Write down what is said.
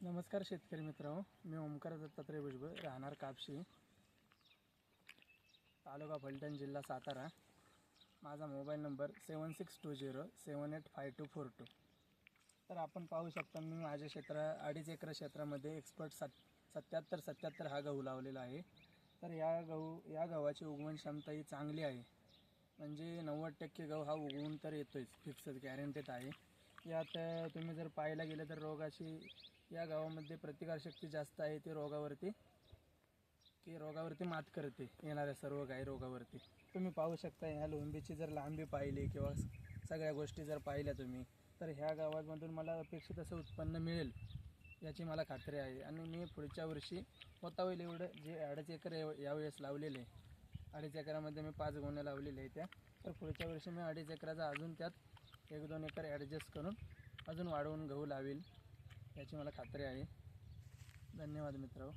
नमस्कार शेतकरी मित्र मी ओमकार दत्तात्रय भुजबळ राहणार कापशी. तालुका फलटण जिल्हा सातारा. माझा mobile number seven six two zero seven eight five two four two. तर आपण पाहू शकता मी माझ्या क्षेत्रा अडीच एकर क्षेत्रामध्ये एक्सपर्ट सत सत्याहत्तर सत्याहत्तर हा गहू लावलेला आहे. तर या गहू या गव्हाची उगवण क्षमता ही चांगली आहे. म्हणजे नव्वद टक्के गहू हा उगवून तर येतोच फिक्स गॅरंटेड आहे. यात तुम्ही जर पाहायला गेलं तर रोगाची या गावामध्ये प्रतिकारशक्ती जास्त आहे ते रोगावरती की रोगावरती मात करते येणाऱ्या सर्व काही रोगावरती. तुम्ही पाहू शकता ह्या लोंबीची जर लांबी पाहिली किंवा सगळ्या गोष्टी जर पाहिल्या तुम्ही तर ह्या गावामधून मला अपेक्षित असं उत्पन्न मिळेल याची मला खात्री आहे. आणि मी पुढच्या वर्षी होता होईल एवढं जे अडीच एकर यावेळेस लावलेले आहे अडीच एकरामध्ये मी पाच गोण्या लावलेले आहे त्या तर पुढच्या वर्षी मी अडीच एकराचा अजून त्यात एक दोन एकर ॲडजस्ट करून अजून वाढवून गहू लावेल. याची मला खात्री आहे. धन्यवाद मित्र